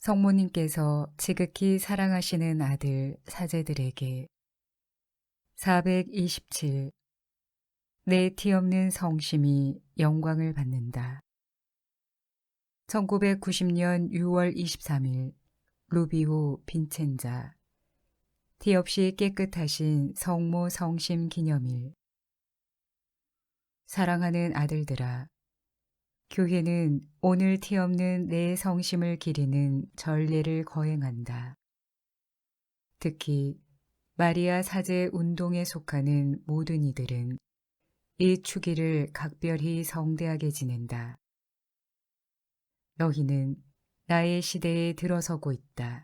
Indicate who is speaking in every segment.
Speaker 1: 성모님께서 지극히 사랑하시는 아들 사제들에게 427. 내 티 없는 성심이 영광을 받는다. 1990년 6월 23일 루비오 빈첸자 티 없이 깨끗하신 성모 성심 기념일 사랑하는 아들들아 교회는 오늘 티 없는 내 성심을 기리는 전례를 거행한다. 특히 마리아 사제 운동에 속하는 모든 이들은 이 축일을 각별히 성대하게 지낸다. 너희는 나의 시대에 들어서고 있다.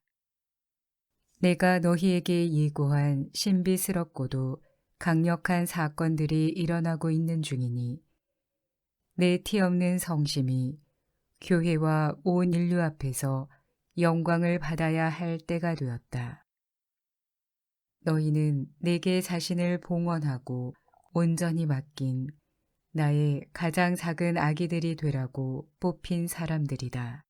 Speaker 1: 내가 너희에게 예고한 신비스럽고도 강력한 사건들이 일어나고 있는 중이니 내 티 없는 성심이 교회와 온 인류 앞에서 영광을 받아야 할 때가 되었다. 너희는 내게 자신을 봉헌하고 온전히 맡긴 나의 가장 작은 아기들이 되라고 뽑힌 사람들이다.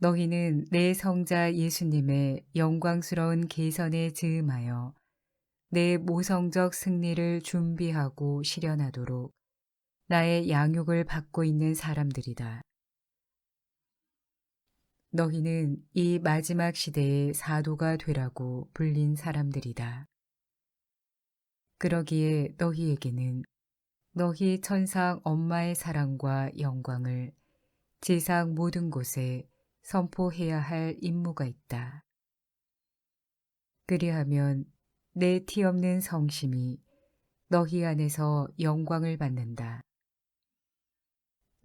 Speaker 1: 너희는 내 성자 예수님의 영광스러운 계선에 즈음하여 내 모성적 승리를 준비하고 실현하도록 나의 양육을 받고 있는 사람들이다. 너희는 이 마지막 시대의 사도가 되라고 불린 사람들이다. 그러기에 너희에게는 너희 천상 엄마의 사랑과 영광을 지상 모든 곳에 선포해야 할 임무가 있다. 그리하면 내 티 없는 성심이 너희 안에서 영광을 받는다.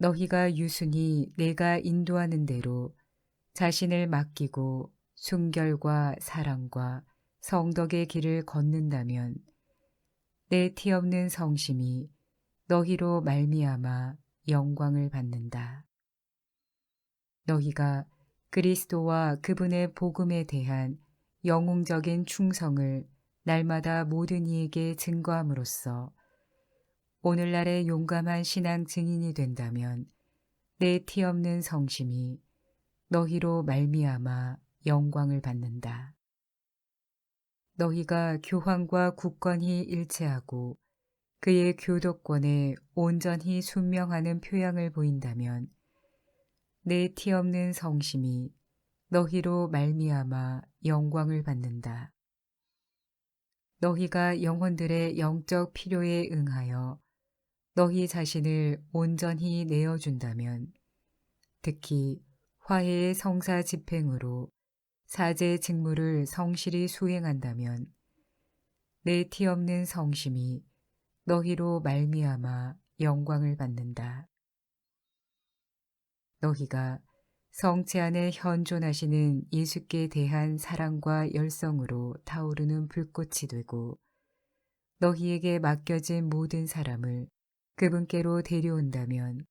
Speaker 1: 너희가 유순히 내가 인도하는 대로 자신을 맡기고 순결과 사랑과 성덕의 길을 걷는다면 내 티 없는 성심이 너희로 말미암아 영광을 받는다. 너희가 그리스도와 그분의 복음에 대한 영웅적인 충성을 날마다 모든 이에게 증거함으로써 오늘날의 용감한 신앙 증인이 된다면 내 티 없는 성심이 너희로 말미암아 영광을 받는다. 너희가 교황과 굳건히 일체하고 그의 교도권에 온전히 순명하는 표양을 보인다면 내 티 없는 성심이 너희로 말미암아 영광을 받는다. 너희가 영혼들의 영적 필요에 응하여 너희 자신을 온전히 내어준다면 특히 화해의 성사 집행으로 사제 직무를 성실히 수행한다면 내 티 없는 성심이 너희로 말미암아 영광을 받는다. 너희가 성체 안에 현존하시는 예수께 대한 사랑과 열성으로 타오르는 불꽃이 되고 너희에게 맡겨진 모든 사람을 그분께로 데려온다면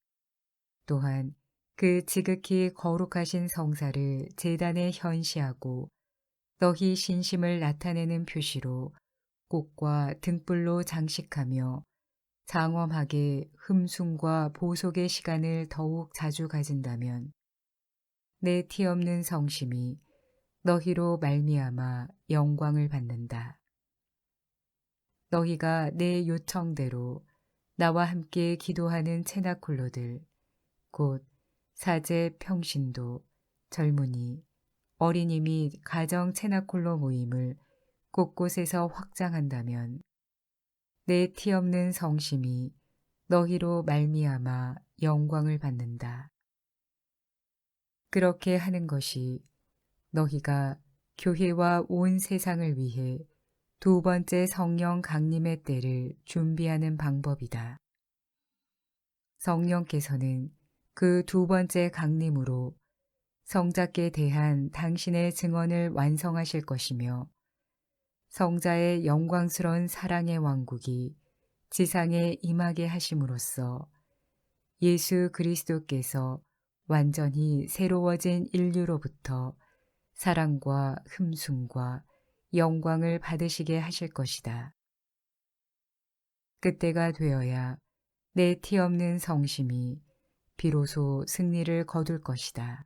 Speaker 1: 또한 그 지극히 거룩하신 성사를 재단에 현시하고 너희 신심을 나타내는 표시로 꽃과 등불로 장식하며 장엄하게 흠숭과 보속의 시간을 더욱 자주 가진다면 내 티 없는 성심이 너희로 말미암아 영광을 받는다. 너희가 내 요청대로 나와 함께 기도하는 체나콜로들, 곧 사제 평신도, 젊은이, 어린이 및 가정 체나콜로 모임을 곳곳에서 확장한다면 내 티 없는 성심이 너희로 말미암아 영광을 받는다. 그렇게 하는 것이 너희가 교회와 온 세상을 위해 두 번째 성령 강림의 때를 준비하는 방법이다. 성령께서는 그 두 번째 강림으로 성자께 대한 당신의 증언을 완성하실 것이며 성자의 영광스러운 사랑의 왕국이 지상에 임하게 하심으로써 예수 그리스도께서 완전히 새로워진 인류로부터 사랑과 흠숭과 영광을 받으시게 하실 것이다. 그때가 되어야 내 티 없는 성심이 비로소 승리를 거둘 것이다.